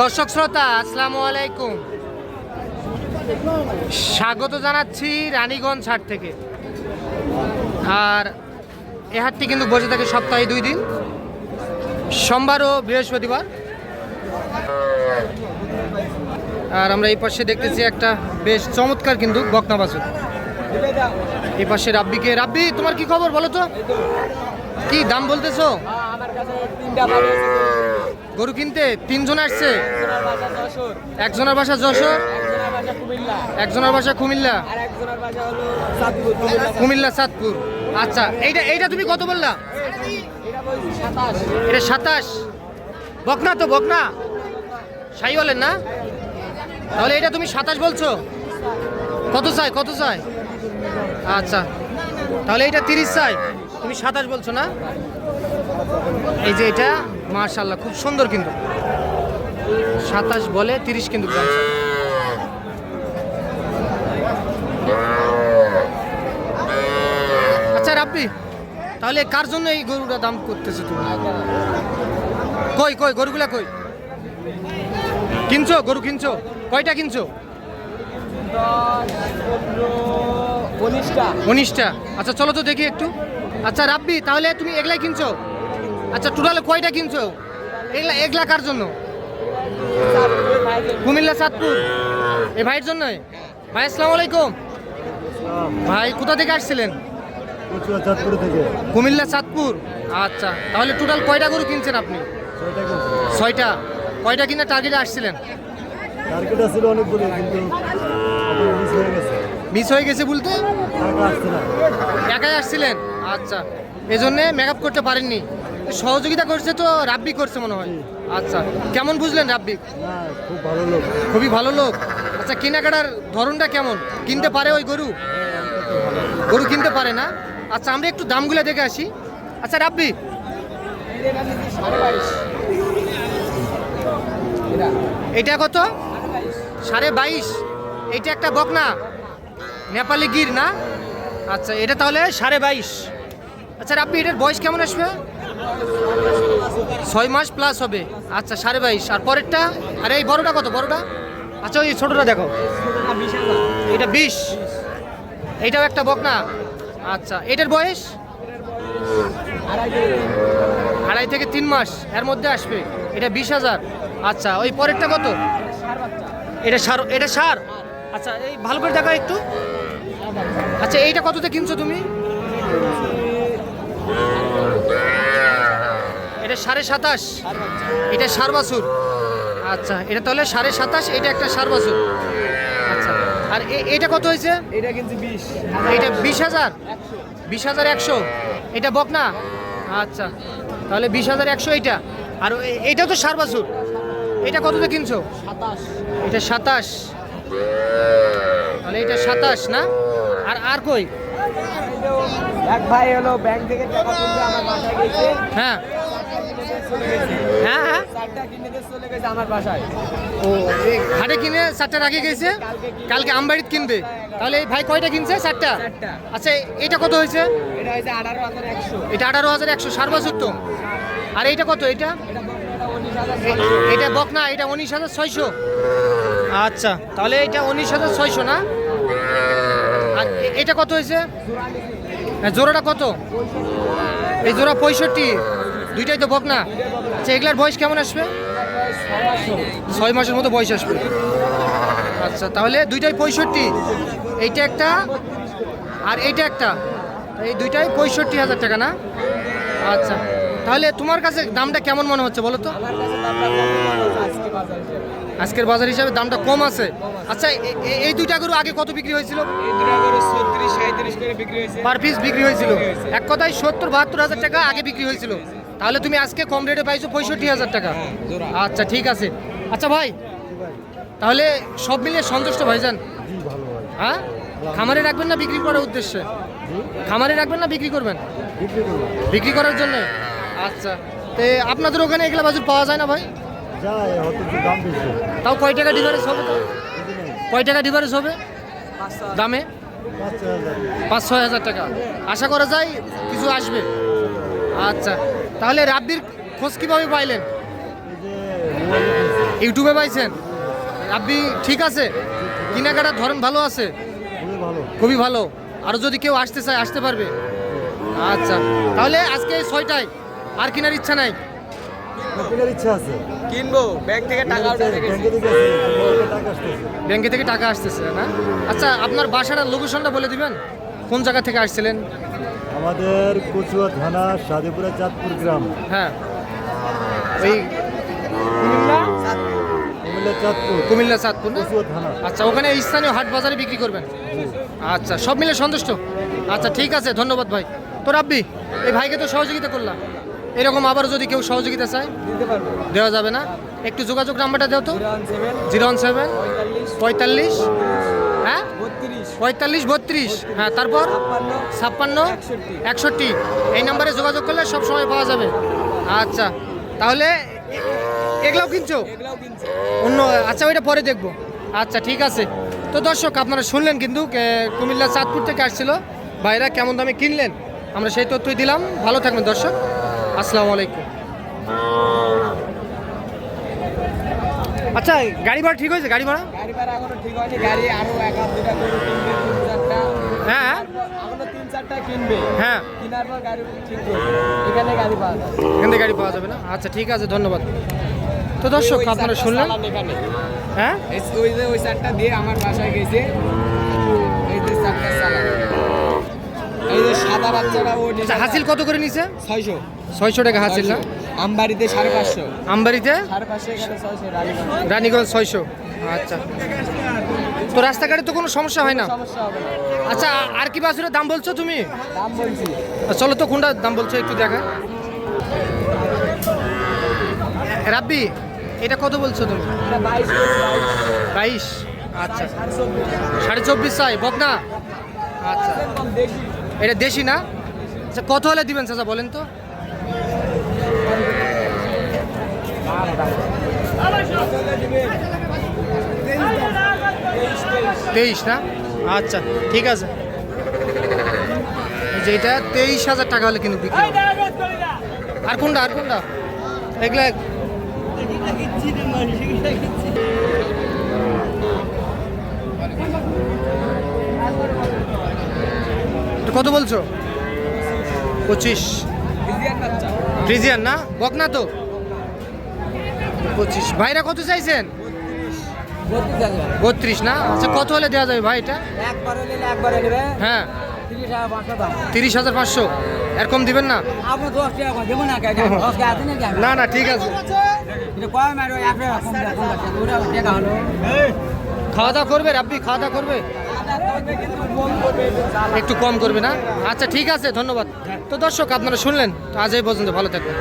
দর্শক শ্রোতা, আসসালামু আলাইকুম। স্বাগত জানাচ্ছি রানীগঞ্জ হাট থেকে। আর এ হাটটি কিন্তু বসে থাকে সপ্তাহে দুই দিন, সোমবার ও বৃহস্পতিবার। আর আমরা এই পাশে দেখতেছি একটা বেশ চমৎকার কিন্তু বকনা বাছুর। এই পাশে রাব্বিকে। রাব্বি, তোমার কি খবর? বলো তো। কি দাম বলতেছো? আমার কাছে গরু কিনতে তিনজন আসছে। একজনের বাসা যশোর, একজনের বাসা কুমিল্লা। কুমিল্লা চাঁদপুর আচ্ছা এইটা এইটা তুমি কত বললা? এটা সাতাশ। বকনা তো, বকনা। সাই বলেন না। তাহলে এটা তুমি সাতাশ বলছো? কত চাই কত চাই? আচ্ছা তাহলে এটা তিরিশ চাই। তুমি সাতাশ বলছো না? এই যে এটা মার্শাল্লাহ খুব সুন্দর কিন্তু। সাতাশ বলে তিরিশ কিন্তু আচ্ছা রাব্বি তাহলে কার জন্য এই গরুটা দাম করতেছে তুমি? কই কই গরুগুলা কই? কিনছো গরু কিনছো? কয়টা কিনছো? উনিশটা। আচ্ছা চলো তো দেখি একটু। আচ্ছা রাব্বি তাহলে তুমি এগলাই কিনছো? আচ্ছা টোটাল কয়টা কিনছো? এগলা এগলা কার জন্য? কুমিল্লা চাঁদপুর। এ ভাইয়ের জন্য ভাই আসসালামু আলাইকুম। ভাই কোথা থেকে আসছিলেন? কুমিল্লা চাঁদপুর। আচ্ছা তাহলে টোটাল কয়টা গরু কিনছেন আপনি? ছয়টা কয়টা কিনা টার্গেটে আসছিলেন? টার্গেট ছিল অনেকগুলো কিন্তু মিস হয়ে গেছে। মিস হয়ে গেছে বলতে? একাই আসছিলেন? আচ্ছা। এই জন্যে মেকআপ করতে পারেননি। সহযোগিতা করছে তো রাব্বি করছে মনে হয়। আচ্ছা কেমন বুঝলেন রাব্বি? খুব ভালো লোক খুবই ভালো লোক। আচ্ছা কেনাকাটার ধরনটা কেমন? কিনতে পারে ওই গরু? গরু কিনতে পারে না? আচ্ছা আমরা একটু দামগুলো দেখে আসি। আচ্ছা রাব্বি। এটা নিচ্ছি সাড়ে বাইশ। এটা এটা কত সাড়ে বাইশ এইটা একটা বকনা। নেপালি গির না? আচ্ছা এটা তাহলে সাড়ে বাইশ। আচ্ছা রাব্বি, এটার বয়স কেমন আসবে? ছয় মাস প্লাস হবে। আচ্ছা সাড়ে বাইশ। আর পরেরটা? আর, এই বড়টা কত? বড়টা? আচ্ছা ওই ছোটটা দেখো। এটা বিশ। এইটাও একটা বকনা আচ্ছা এটার বয়স? আড়াই থেকে তিন মাস। এর মধ্যে আসবে। এটা বিশ হাজার। আচ্ছা ওই পরেরটা কত? এটা সার এটা সার। আচ্ছা এই ভালো করে দেখা একটু। আচ্ছা এইটা কততে কিনছো তুমি? এটা সাড়ে সাতাশ। এটা সার বাছুর আচ্ছা এটা তাহলে সাড়ে সাতাশ এটা একটা সার বাছুর আচ্ছা আর এটা কত হয়েছে? এটা কিন্তু বিশ। এটা বিশ হাজার? বিশ হাজার একশো। এটা বকনা? আচ্ছা তাহলে বিশ হাজার একশো এইটা। আর এ- এইটা তো সার বাছুর এটা কততে কিনছো? সাতাশ। এটা সাতাশ। তাহলে এটা সাতাশ না? আর আর কই? এক ভাই হলো ব্যাংক থেকে টাকা তুলতে আমার বাসায় গেছে। হ্যাঁ। হ্যাঁ হ্যাঁ কিনে দিয়ে চলে গেছে আমার বাসায়। ও কিনে চারটা রাখে গেছে? কালকে আমবাড়িত কিনবে? তাহলে এই ভাই কয়টা কিনছে? চারটা। আচ্ছা এটা কত হয়েছে? এটা আঠারো হাজার একশো। আর এইটা কত? এটা? এটা বলতে এটা উনিশ হাজার এ- এটা উনিশ হাজার ছয়শো। আচ্ছা তাহলে এটা উনিশ হাজার ছয়শো না? এটা কত হয়েছে? হ্যাঁ, জোড়াটা কত? এই জোড়া পঁয়ষট্টি। দুইটাই তো বকনা। আচ্ছা এগুলার বয়স কেমন আসবে? ছয় মাসের মতো বয়স আসবে। আচ্ছা তাহলে দুইটাই পঁয়ষট্টি। এইটা একটা আর এইটা একটা। এই দুইটাই পঁয়ষট্টি হাজার টাকা না? আচ্ছা। তাহলে তোমার কাছে দামটা কেমন মনে হচ্ছে বলো তো? আমার কাছে দামটা কম হচ্ছে আজকে বাজার হিসেবে। আজকের বাজার হিসাবে দামটা কম আছে। আচ্ছা এই দুইটা গরু আগে কত বিক্রি হয়েছিল? পার পিস বিক্রি হয়েছিল। এক কথায় সত্তর বাহাত্তর হাজার টাকা আগে বিক্রি হয়েছিল। তাহলে তুমি আজকে কম রেটে পাইছো পঁয়ষট্টি হাজার টাকা। আচ্ছা ঠিক আছে। আচ্ছা ভাই। তাহলে সব মিলিয়ে সন্তুষ্ট ভাইজান। ভাই। হ্যাঁ? খামারে রাখবেন না বিক্রি করার উদ্দেশ্যে? খামারে রাখবেন না বিক্রি করবেন? বিক্রি করব। বিক্রি করার জন্য? আচ্ছা। তে আপনাদের ওখানে এগুলা বাজুর পাওয়া যায় না ভাই? একটু দাম বেশি। তাও কয় টাকা ডিফারেন্স হবে নাই কয় টাকা ডিফারেন্স হবে? দামে? পাঁচ ছয় হাজার টাকা। আশা করা যায় কিছু আসবে। আচ্ছা। তাহলে রাব্বির খোঁজ কীভাবে পাইলেন। ইউটিউবে পাইছেন? রাব্বি ঠিক আছে? কেনাকাটার ধরন ভালো আছে? খুবই ভালো। খুবই ভালো। আরও যদি কেউ আসতে চায় আসতে পারবে। আচ্ছা। তাহলে আজকে ছয়টায় আর কেনার ইচ্ছা নাই? কেনার ইচ্ছা আছে। কিনবো। ব্যাংক থেকে টাকা ব্যাংকে থেকে টাকা আসতেছে। না? আচ্ছা আপনার বাসার লোকেশনটা বলে দিবেন? কোন জায়গা থেকে আসছিলেন? আমাদের কচুয়া থানা সাদেপুরা চাঁদপুর গ্রাম। হ্যাঁ। ওই কুমিল্লা? কুমিল্লা চাঁদপুর। কুমিল্লা চাঁদপুর আচ্ছা ওখানে স্থানীয় হাট বাজারে বিক্রি করবেন? আচ্ছা সব মিলে সন্তুষ্ট? আচ্ছা ঠিক আছে ধন্যবাদ ভাই। তো রাব্বি এই ভাইকে তো সহযোগিতা করলাম। এরকম আবার যদি কেউ সহযোগিতা চায় দেওয়া যাবে না। একটু যোগাযোগ নাম্বারটা দেও তো। জিরো ওয়ান সেভেন পঁয়তাল্লিশ হ্যাঁ? পঁয়তাল্লিশ বত্রিশ। হ্যাঁ তারপর? ছাপ্পান্ন। একষট্টি। এই নাম্বারে যোগাযোগ করলে সব সময় পাওয়া যাবে। আচ্ছা তাহলে এগুলাও কিনছো? অন্য আচ্ছা ওইটা পরে দেখব। আচ্ছা ঠিক আছে। তো দর্শক আপনারা শুনলেন কিন্তু কুমিল্লা চাঁদপুর থেকে আসছিল। ভাইরা কেমন দামে কিনলেন? আমরা সেই তথ্যই দিলাম। ভালো থাকবেন দর্শক। আসসালামু আলাইকুম। আচ্ছা গাড়ি ভাড়া ঠিক হয়েছে? গাড়ি ভাড়া? গাড়ি ভাড়া এখনও ঠিক হয়নি। গাড়ি আরও এক হাত দুটা করে কিনবে তিন চারটা। হ্যাঁ। এখনও তিন চারটা কিনবে। হ্যাঁ। কেনার পর গাড়ি ঠিক করবে এখানে গাড়ি পাওয়া যাবে। এখান গাড়ি পাওয়া যাবে না? আচ্ছা ঠিক আছে ধন্যবাদ। তো দর্শক আপনারা শুনলেন? হ্যাঁ? এই- ওই যে ওই চারটা দিয়ে আমার বাসায় গেছে এই যে চারটা চালান এই যে সাদা বাচ্চারা ও আচ্ছা হাসিল কত করে নিছে? ছয়শো। ছয়শো টাকা হাসিল না? আমবাড়িতে সাড়ে পাঁচশো। আমবাড়িতে? সাড়ে পাঁচশো এখানে ছয়শো রানীগঞ্জ। রানীগঞ্জ ছয়শো। আচ্ছা। তো রাস্তাঘাটে তো কোনো সমস্যা হয় না? আচ্ছা আর কি বাছুরের দাম বলছো তুমি? দাম বলছি। চলো তো কোনটা দাম বলছো একটু দেখা। রাব্বি এটা কত বলছো তুমি? বাইশ আচ্ছা। সাড়ে চব্বিশ। চাই বকনা? আচ্ছা। এটা দেশি না? আচ্ছা কত হলে দিবেন চাচা, বলেন তো? তেইশ না? আচ্ছা ঠিক আছে। যেটা তেইশ হাজার টাকা হলে কিন্তু বিক্রি। আর কোনটা আর কোনটা? এগুলা কত বলছো? পঁচিশ। ফ্রিজিয়ান না? বকনা তো? পঁচিশ। ভাইরা কত চাইছেন? বত্রিশ। না? আচ্ছা কত হলে দেওয়া যাবে ভাই এটা? হ্যাঁ। তিরিশ হাজার পাঁচশো? এরকম দিবেন না? না না ঠিক আছে। খাওয়া দাওয়া করবে রাব্বি? খাওয়া দাওয়া করবে? একটু কম করবে না? আচ্ছা ঠিক আছে ধন্যবাদ। তো দর্শক আপনারা শুনলেন আজ এই পর্যন্ত ভালো থাকবেন।